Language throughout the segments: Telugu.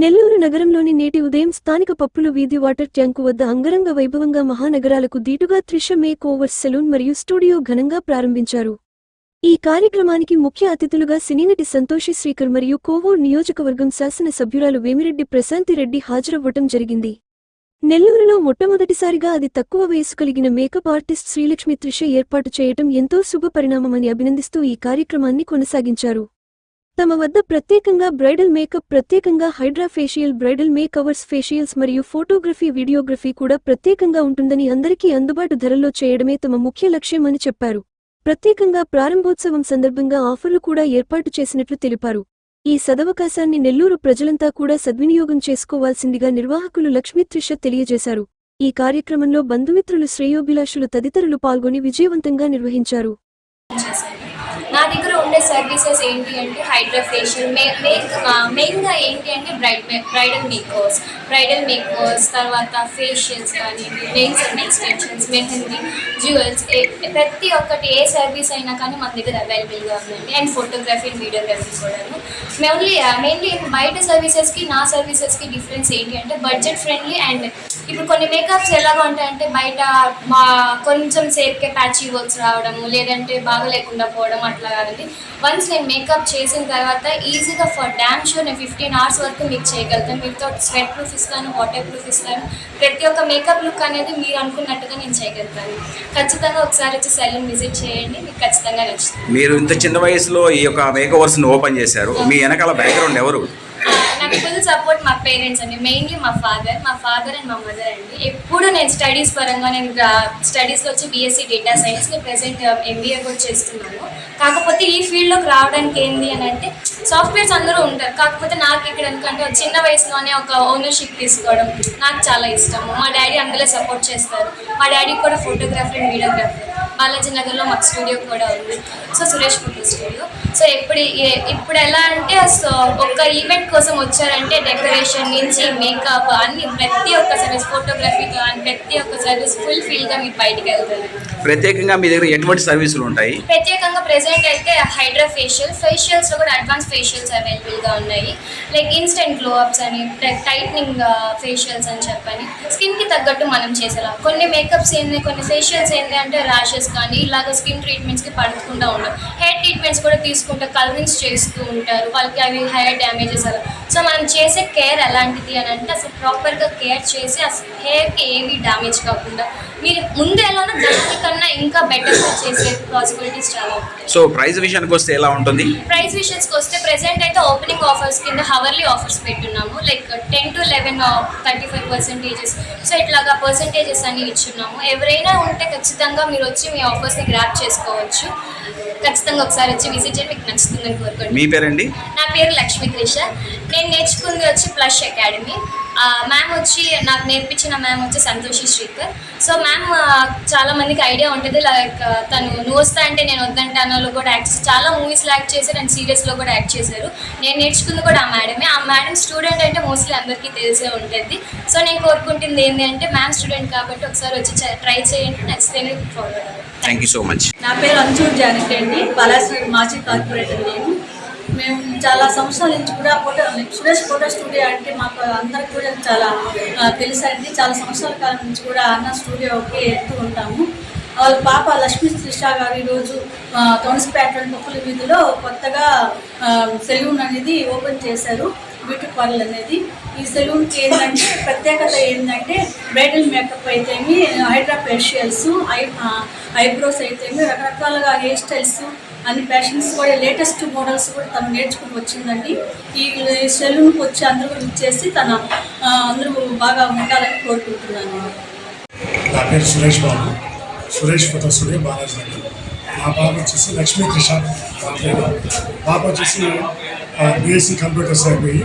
నెల్లూరు నగరంలోని నేటి ఉదయం స్థానిక పప్పులు వీధి వాటర్ ట్యాంకు వద్ద అంగరంగ వైభవంగా మహానగరాలకు దీటుగా త్రిష మేక్ ఓవర్ సెలూన్ మరియు స్టూడియో ఘనంగా ప్రారంభించారు. ఈ కార్యక్రమానికి ముఖ్య అతిథులుగా సినీనటి సంతోషి శ్రీకర్ మరియు కోవో నియోజకవర్గం శాసన సభ్యురాలు వేమిరెడ్డి ప్రశాంతిరెడ్డి హాజరవ్వటం జరిగింది. నెల్లూరులో మొట్టమొదటిసారిగా అది తక్కువ వయసు కలిగిన మేకప్ ఆర్టిస్ట్ శ్రీలక్ష్మి త్రిష ఏర్పాటు చేయటం ఎంతో శుభ పరిణామమని అభినందిస్తూ ఈ కార్యక్రమాన్ని కొనసాగించారు. తమ వద్ద ప్రత్యేకంగా బ్రైడల్ మేకప్ ప్రత్యేకంగా hydra facial bridal makeovers facials మరియు ఫోటోగ్రఫీ వీడియోగ్రఫీ కూడా ప్రత్యేకంగా ఉంటుందని అందరికీ అందుబాటు ధరల్లో చేయడమే తమ ముఖ్య లక్ష్యమని చెప్పారు. ప్రత్యేకంగా ప్రారంభోత్సవం సందర్భంగా ఆఫర్లు కూడా ఏర్పాటు చేసినట్లు తెలిపారు. ఈ సదవకాశాన్ని నెల్లూరు ప్రజలంతా కూడా సద్వినియోగం చేసుకోవాల్సిందిగా నిర్వాహకులు లక్ష్మీత్రిష తెలియజేశారు. ఈ కార్యక్రమంలో బంధుమిత్రులు శ్రేయోభిలాషులు తదితరులు పాల్గొని విజయవంతంగా నిర్వహించారు. నా దగ్గర ఉండే సర్వీసెస్ ఏంటి అంటే హైడ్రాఫేషియల్ మే మేక్ మెయిన్గా ఏంటి అంటే bride bridal makers bridal makers తర్వాత ఫేషియల్స్ కానీ nails and extensions mehndi jewels ప్రతి ఒక్కటి ఏ సర్వీస్ అయినా కానీ మన దగ్గర అవైలబుల్గా ఉందండి. అండ్ ఫోటోగ్రఫీ అండ్ వీడియోగ్రఫీ కూడాను. మెయిన్లీ మెయిన్లీ బయట సర్వీసెస్కి నా సర్వీసెస్కి డిఫరెన్స్ ఏంటి అంటే బడ్జెట్ ఫ్రెండ్లీ అండ్ ఇప్పుడు కొన్ని మేకప్స్ ఎలాగ ఉంటాయంటే బయట మా కొంచెం సేపుకే ప్యాచీ వర్క్స్ రావడము లేదంటే బాగా లేకుండా పోవడం అట్లా కాదండి వన్స్ నేను మేకప్ చేసిన తర్వాత ఈజీగా ఫర్ డ్యామ్ షో నేను ఫిఫ్టీన్ అవర్స్ వరకు మీకు చేయగలుగుతాను. మీతో స్వెట్ ప్రూఫ్ ఇస్తాను వాటర్ ప్రూఫ్ ఇస్తాను. ప్రతి ఒక్క మేకప్ లుక్ అనేది మీరు అనుకున్నట్టుగా నేను చేయగలుగుతాను. ఖచ్చితంగా ఒకసారి వచ్చి సెలూన్ విజిట్ చేయండి మీకు ఖచ్చితంగా నచ్చుతుంది. మీరు ఇంత చిన్న వయసులో ఈ యొక్క మేకవర్స్ని ఓపెన్ చేశారు. మీ వెనకాల బ్యాక్గ్రౌండ్ ఎవరు? నాకు ఫుల్ సపోర్ట్ మా పేరెంట్స్ అండి. మెయిన్లీ మా ఫాదర్ మా ఫాదర్ అండ్ మా మదర్ అండి. ఎప్పుడు నేను స్టడీస్ పరంగా నేను స్టడీస్లో వచ్చి BSc data science present MBA కూడా చేస్తున్నాను. కాకపోతే ఈ ఫీల్డ్లోకి రావడానికి ఏంది అని అంటే సాఫ్ట్వేర్స్ అందరూ ఉంటారు. కాకపోతే నాకు ఇక్కడ ఎందుకంటే చిన్న వయసులోనే ఒక ఓనర్షిప్ తీసుకోవడం నాకు చాలా ఇష్టము మా డాడీ అందులో సపోర్ట్ చేస్తారు. మా డాడీ కూడా ఫోటోగ్రఫీ అండ్ వీడియోగ్రఫీ బాలాజీ నగర్లో మాకు స్టూడియో కూడా ఉంది. So Suresh photo studio. So ఇప్పుడు ఇప్పుడు ఎలా అంటే సో ఒక ఈవెంట్ కోసం వచ్చారంటే డెకరేషన్ నుంచి మేకప్ అన్ని ప్రతి ఒక్క సర్వీస్ ఫోటోగ్రఫీతో అండ్ ప్రతి ఒక్క సర్వీస్ ఫుల్ ఫీల్గా మీరు బయటికి వెళ్తారు. ప్రత్యేకంగా మీ దగ్గర ఎటువంటి సర్వీసులు ఉంటాయి? ప్రత్యేకంగా ప్రెసెంట్ అయితే హైడ్రా ఫేషియల్ ఫేషియల్స్లో కూడా అడ్వాన్స్ ఫేషియల్స్ అవైలబుల్గా ఉన్నాయి. లైక్ ఇన్స్టెంట్ గ్లో అప్స్ అని టైట్నింగ్ ఫేషియల్స్ uh, అని చెప్పని స్కిన్కి తగ్గట్టు మనం చేసేలా. కొన్ని మేకప్స్ ఏంది కొన్ని ఫేషియల్స్ ఏంటి అంటే ర్యాషెస్ కానీ ఇలాగ స్కిన్ ట్రీట్మెంట్స్కి పడకుండా ఉండవు హెయిర్ ట్రీట్మెంట్స్ కూడా తీసుకుంటే కలరింగ్స్ చేస్తూ ఉంటారు. వాళ్ళకి అవి హెయిర్ డ్యామేజెస్ అలా. సో మనం చేసే కేర్ ఎలాంటిది అని అంటే అసలు ప్రాపర్గా కేర్ చేసి అసలు హెయిర్కి ఏవి డ్యామేజ్ కాకుండా మీరు ముందు ఎలానో దానికన్నా ఇంకా బెటర్గా చేసే పాసిబిలిటీస్ చాలా ఉంటాయి. సో ప్రైస్ విషయానికి వస్తే ఎలా ఉంటుంది? ప్రైస్ విషయస్కి వస్తే ప్రెసెంట్ అయితే ఓపెనింగ్ ఆఫర్స్ కింద hourly offers పెట్టున్నాము. Like ten to eleven thirty five percentages. So ఇట్లాగా పర్సెంటేజెస్ అన్ని ఇచ్చున్నాము. ఎవరైనా ఉంటే ఖచ్చితంగా మీరు వచ్చి మీ ఆఫర్స్ని గ్రాప్ చేసుకోవచ్చు. ఖచ్చితంగా ఒకసారి వచ్చి విజిట్ చేయండి మీకు నచ్చుతుందని కోరుకోండి. మీ పేరండి? నా పేరు లక్ష్మీ త్రిష. నేను నేర్చుకుంది వచ్చి ప్లస్ అకాడమీ. మ్యామ్ వచ్చి నాకు నేర్పించిన మ్యామ్ వచ్చి సంతోషి శ్రీకర్. సో మ్యామ్ చాలా మందికి ఐడియా ఉంటుంది. లైక్ తను నువ్వు వస్తా అంటే నేను వద్దంటానలో కూడా యాక్ట్ చేసి చాలా మూవీస్లో యాక్ట్ చేశారు అండ్ సీరియల్స్లో కూడా యాక్ట్ చేశారు. నేను నేర్చుకుంది కూడా ఆ మేడమే ఆ మేడం స్టూడెంట్ అంటే మోస్ట్లీ అందరికీ తెలిసే ఉంటుంది. సో నేను కోరుకుంటుంది ఏంటి అంటే మ్యామ్ స్టూడెంట్ కాబట్టి ఒకసారి వచ్చి ట్రై చేయండి. నచ్చితేనే ఫార్వర్డ్ అవ్వండి. థ్యాంక్ యూ సో మచ్ నా పేరు అంజూర్ జానకి అండి. పలాసనగర్ మాజీ కార్పొరేటర్ నేను. మేము చాలా సంవత్సరాల నుంచి కూడా ఫోటో సురేష్ ఫోటో స్టూడియో అంటే మాకు అందరికి కూడా చాలా తెలుసండి. చాలా సంవత్సరాల కాలం నుంచి కూడా అన్న స్టూడియోకి వెళ్తూ ఉంటాము. వాళ్ళ పాప లక్ష్మీ త్రిష గారు ఈరోజు తొనసిపేటలోని పప్పుల వీధిలో కొత్తగా సెలూన్ అనేది ఓపెన్ చేశారు. బ్యూటీ పార్లర్ అనేది. ఈ సెలూన్కి ఏంటంటే ప్రత్యేకత ఏంటంటే బ్రైడల్ మేకప్ అయితేమి హైడ్రా ఫేషియల్స్ ఐ ఐబ్రోస్ అయితేమి రకరకాలుగా హెయిర్ స్టైల్స్ అన్ని ఫ్యాషన్స్ కూడా లేటెస్ట్ మోడల్స్ కూడా తను నేర్చుకుని వచ్చిందండి. ఈ సెలూన్కి వచ్చి అందరూ ఇచ్చేసి తన అందరూ బాగా ఉండాలని కోరుకుంటున్నాను. నా పేరు సురేష్ బాబు. సురేష్ ఫోటో స్టూడియో బాలాజీ నా పాప వచ్చేసి లక్ష్మీ కృష్ణ పేరు పాప వచ్చేసి బీఎస్సీ కంప్యూటర్స్ అయిపోయి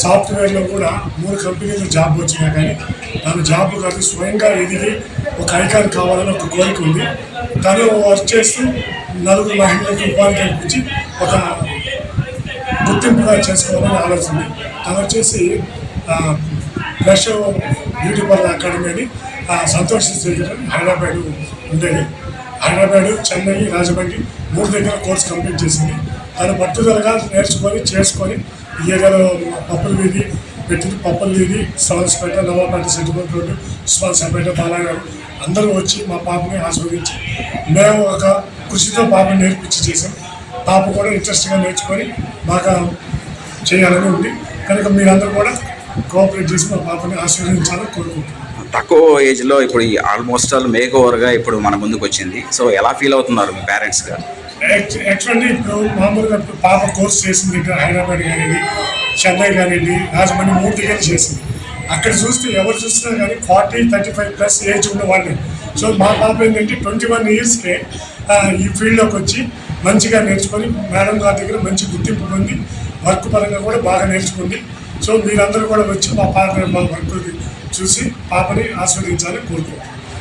సాఫ్ట్వేర్లో కూడా మూడు కంపెనీలు జాబ్ వచ్చినా కానీ తను జాబ్ కాదు స్వయంగా ఎదిగి ఒక ఐకాన్ కావాలని ఒక కోరిక ఉంది. తను వర్క్ చేస్తూ నలుగురు మహిళలకు ఉపాధి కల్పించి ఒక గుర్తింపుగా చేసుకోవాలని ఆలోచన తను వచ్చేసి ఫ్రెష్ బ్యూటీ పార్లర్ అకాడమీ అని సంతోష్ హైదరాబాద్ ఉండేది. హైదరాబాద్ చెన్నై రాజమండ్రి మూడు దగ్గర కోర్స్ కంప్లీట్ చేసింది. తను పట్టుదలగా నేర్చుకొని చేసుకొని ఈ ఏరియాలో పప్పులు వీధి పెట్టింది పప్పల్లిది స్టాల్స్పేట నవాపేట సెటిల్మెంట్ రోడ్డు ఉస్మాన్సాపేట బాలాగారు అందరూ వచ్చి మా పాపని ఆస్వాదించి మేము ఒక కృషితో పాపని నేర్పించి చేసాం పాప కూడా ఇంట్రెస్ట్గా నేర్చుకొని బాగా చేయాలని ఉంది. కనుక మీరందరూ కూడా కోఆపరేట్ చేసి మా పాపని ఆశీర్వదించాలని కోరుకుంటున్నాను తక్కువ ఏజ్లో ఇప్పుడు ఈ ఆల్మోస్ట్ ఆల్ మేక్ ఓవర్గా ఇప్పుడు మన ముందుకు వచ్చింది. సో ఎలా ఫీల్ అవుతున్నారు మీ పేరెంట్స్గా యాక్చువల్లీ ఇప్పుడు మామూలుగా ఇప్పుడు పాప కోర్స్ చేసింది ఇక్కడ హైదరాబాద్ కానివ్వండి చెన్నై కానివ్వండి రాజమండ్రి మూడు దగ్గర చేసింది. అక్కడ చూస్తే ఎవరు చూసినా కానీ forty thirty five plus age ఉన్న వాళ్ళే. సో మా పాప ఏంటంటే ట్వంటీ వన్ ఇయర్స్కే ఈ ఫీల్డ్లోకి వచ్చి మంచిగా నేర్చుకొని మేడం గారి దగ్గర మంచి గుర్తింపు పొంది వర్క్ పరంగా కూడా బాగా నేర్చుకుంది. సో మీరందరూ కూడా వచ్చి మా పాప మా వర్క్ చూసి పాపని ఆస్వాదించాలని కోరుకుంటున్నాను